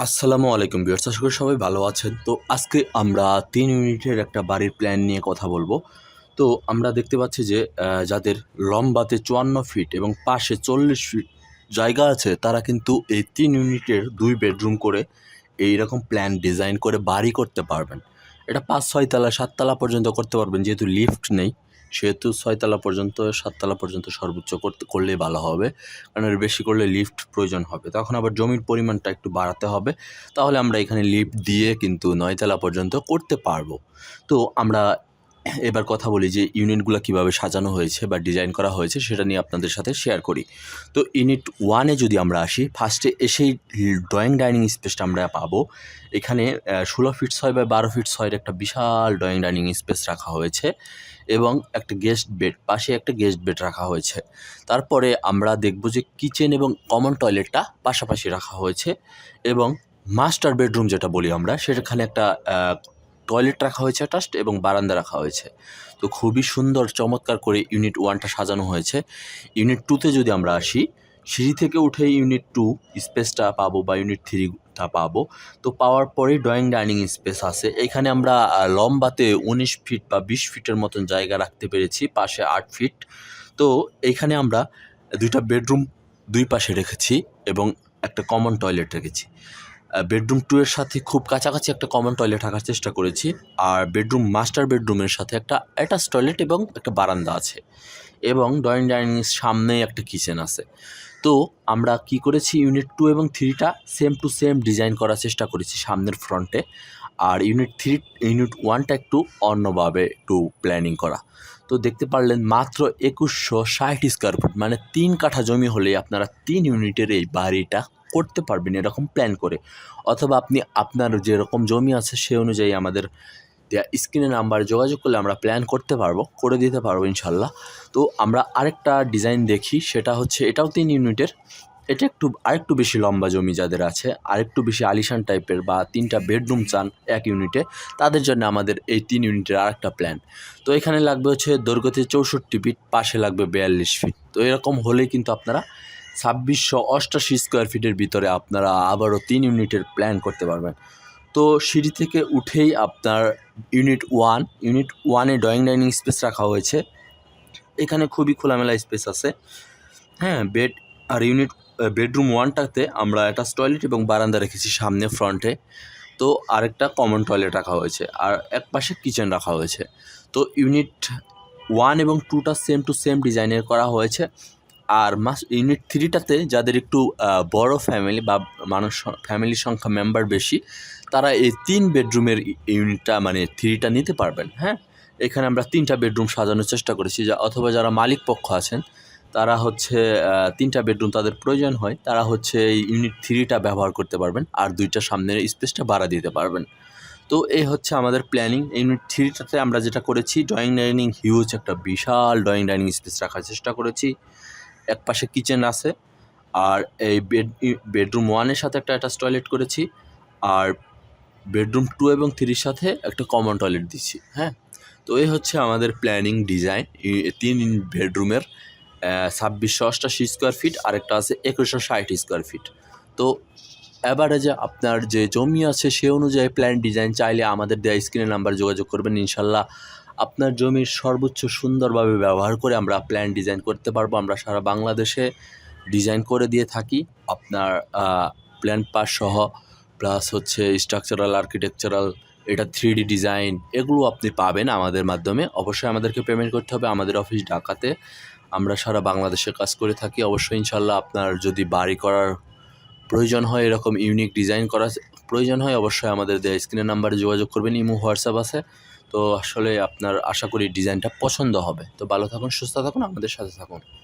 আসসালামু আলাইকুম বিয়ার্স আশা করি সবাই ভালো আছেন। তো আজকে আমরা তিন ইউনিটের একটা বাড়ির প্ল্যান নিয়ে কথা বলব। তো আমরা দেখতে পাচ্ছি যে যাদের লম্বাতে চুয়ান্ন ফিট এবং পাশে চল্লিশ ফিট জায়গা আছে, তারা কিন্তু এই তিন ইউনিটের দুই বেডরুম করে এই রকম প্ল্যান ডিজাইন করে বাড়ি করতে পারবেন। এটা পাঁচ ছয়তলা সাততলা পর্যন্ত করতে পারবেন, যেহেতু লিফট নেই। সেহেতু ছয়তলা পর্যন্ত, সাততলা পর্যন্ত সর্বোচ্চ করতে, করলেই ভালো হবে। কারণ এর বেশি করলে লিফট প্রয়োজন হবে। তখন আবার জমির পরিমাণটা একটু বাড়াতে হবে। তাহলে আমরা এখানে লিফট দিয়ে কিন্তু নয়তলা পর্যন্ত করতে পারব। তো আমরা এবার কথা বলি যে ইউনিটগুলো কীভাবে সাজানো হয়েছে বা ডিজাইন করা হয়েছে সেটা নিয়ে আপনাদের সাথে শেয়ার করি। তো ইউনিট ওয়ানে যদি আমরা আসি ফার্স্টে এসেই ড্রয়িং ডাইনিং স্পেসটা আমরা পাবো। এখানে ষোলো ফিট ছয় বা বারো ফিট ছয়ের একটা বিশাল ড্রয়িং ডাইনিং স্পেস রাখা হয়েছে এবং একটা গেস্ট বেড পাশে একটা গেস্ট বেড রাখা হয়েছে। তারপরে আমরা দেখব যে কিচেন এবং কমন টয়লেটটা পাশাপাশি রাখা হয়েছে এবং মাস্টার বেডরুম যেটা বলি আমরা, সেখানে একটা টয়লেট রাখা হয়েছে অ্যাটাচড এবং বারান্দা রাখা হয়েছে। তো খুবই সুন্দর, চমৎকার করে ইউনিট ওয়ানটা সাজানো হয়েছে। ইউনিট টুতে যদি আমরা আসি, সিঁড়ি থেকে উঠে ইউনিট টু স্পেসটা পাবো বা ইউনিট থ্রিটা পাবো। তো পাওয়ার পরেই ড্রয়িং ডাইনিং স্পেস আছে। এখানে আমরা লম্বাতে উনিশ ফিট বা বিশ ফিটের মতন জায়গা রাখতে পেরেছি, পাশে আট ফিট তো এইখানে আমরা দুইটা বেডরুম দুই পাশে রেখেছি এবং একটা কমন টয়লেট রেখেছি। বেডরুম টু এর সাথে খুব কাছাকাছি একটা কমন টয়লেট রাখার চেষ্টা করেছি। আর বেডরুম মাস্টার বেডরুমের সাথে একটা অ্যাটাচ টয়লেট এবং একটা বারান্দা আছে। এবং ড্রয়িং ডাইনিং সামনেই একটা কিচেন আছে। তো আমরা কি করেছি ইউনিট টু এবং থ্রিটা সেম টু সেম ডিজাইন করার চেষ্টা করেছি সামনের ফ্রন্টে আর ইউনিট থ্রি ইউনিট ওয়ানটা একটু অন্যভাবে একটু প্ল্যানিং করা। তো দেখতে পারলেন মাত্র একুশশো ষাট স্কোয়ার ফুট মানে তিন কাঠা জমি হলেই আপনারা তিন ইউনিটের এই বাড়িটা করতে পারবেন এরকম প্ল্যান করে। অথবা আপনি আপনার যেরকম জমি আছে সে অনুযায়ী আমাদের দেয়া স্ক্রিনে নাম্বারে যোগাযোগ করলে আমরা প্ল্যান করতে পারব, করে দিতে পারব ইনশাল্লাহ তো আমরা আরেকটা ডিজাইন দেখি, সেটা হচ্ছে এটাও তিন ইউনিটের। এটা একটু, আরেকটু বেশি লম্বা জমি যাদের আছে, আরেকটু বেশি আলিশান টাইপের বা তিনটা বেডরুম চান এক ইউনিটে, তাদের জন্য আমাদের এই তিন ইউনিটের আরেকটা প্ল্যান তো এখানে লাগবে হচ্ছে দৈর্ঘ্যতে চৌষট্টি ফিট পাশে লাগবে বিয়াল্লিশ ফিট তো এরকম হলেই কিন্তু আপনারা ছাব্বিশশো অষ্টাশি স্কোয়ার ফিটের ভিতরে আপনারা আবারও তিন ইউনিটের প্ল্যান করতে পারবেন। তো সিঁড়ি থেকে উঠেই আপনার ইউনিট ওয়ান ইউনিট ওয়ানে ড্রয়িং ডাইনিং স্পেস রাখা হয়েছে। এখানে খুবই খোলামেলা স্পেস আছে। হ্যাঁ বেড আর ইউনিট বেডরুম ওয়ানটাতে আমরা একটা টয়লেট এবং বারান্দা রেখেছি সামনে ফ্রন্টে তো আরেকটা কমন টয়লেট রাখা হয়েছে আর এক পাশে কিচেন রাখা হয়েছে। তো ইউনিট ওয়ান এবং টুটা সেম টু সেম ডিজাইনের করা হয়েছে। আর মাস ইউনিট থ্রিটাতে যাদের একটু বড় ফ্যামিলি বা মানুষ ফ্যামিলির সংখ্যা মেম্বার বেশি, তারা এই তিন বেডরুমের ইউনিটটা মানে থ্রিটা নিতে পারবেন হ্যাঁ? এখানে আমরা তিনটা বেডরুম সাজানোর চেষ্টা করেছি, যা, অথবা যারা মালিক পক্ষ আছেন, তারা হচ্ছে তিনটা বেডরুম তাদের প্রয়োজন হয়, তারা হচ্ছে এই ইউনিট থ্রিটা ব্যবহার করতে পারবেন, আর দুইটা সামনের স্পেসটা বাড়া দিতে পারবেন। তো এই হচ্ছে আমাদের প্ল্যানিং ইউনিট থ্রিটাতে আমরা যেটা করেছি ড্রয়িং ডাইনিং হিউজ একটা বিশাল ড্রয়িং ডাইনিং স্পেস রাখার চেষ্টা করেছি। এক পাশে কিচেন আছে, আর এই বেড বেডরুম ওয়ানের সাথে একটা অ্যাটাচ টয়লেট করেছি, আর বেডরুম টু এবং থ্রির সাথে একটা কমন টয়লেট দিচ্ছি হ্যাঁ? তো এই হচ্ছে আমাদের প্ল্যানিং ডিজাইন তিন বেডরুমের ছাব্বিশশো অষ্টাশি স্কোয়ার ফিট আরেকটা আছে একুশশো ষাট স্কোয়ার ফিট তো অ্যাভারেজে আপনার যে জমি আছে সে অনুযায়ী প্ল্যান ডিজাইন চাইলে আমাদের দেওয়া স্ক্রিনের নাম্বার যোগাযোগ করবেন, ইনশাল্লাহ আপনার জমির সর্বোচ্চ সুন্দরভাবে ব্যবহার করে আমরা প্ল্যান ডিজাইন করতে পারব। আমরা সারা বাংলাদেশে ডিজাইন করে দিয়ে থাকি। আপনার প্ল্যান পাস সহ প্লাস হচ্ছে স্ট্রাকচারাল আর্কিটেকচারাল এটা থ্রি ডিজাইন এগুলো আপনি পাবেন আমাদের মাধ্যমে। অবশ্যই আমাদেরকে পেমেন্ট করতে হবে আমাদের অফিস ঢাকাতে। আমরা সারা বাংলাদেশে কাজ করে থাকি। অবশ্যই ইনশাল্লাহ আপনার যদি বাড়ি করার প্রয়োজন হয়, এরকম ইউনিক ডিজাইন করার প্রয়োজন হয় অবশ্যই আমাদের দেওয়া স্ক্রিনের নাম্বারে যোগাযোগ করবেন, ইমো, হোয়াটসঅ্যাপ আছে। তো আসলে আপনার আশা করি ডিজাইনটা পছন্দ হবে। তো ভালো থাকুন, সুস্থ থাকুন, আমাদের সাথে থাকুন।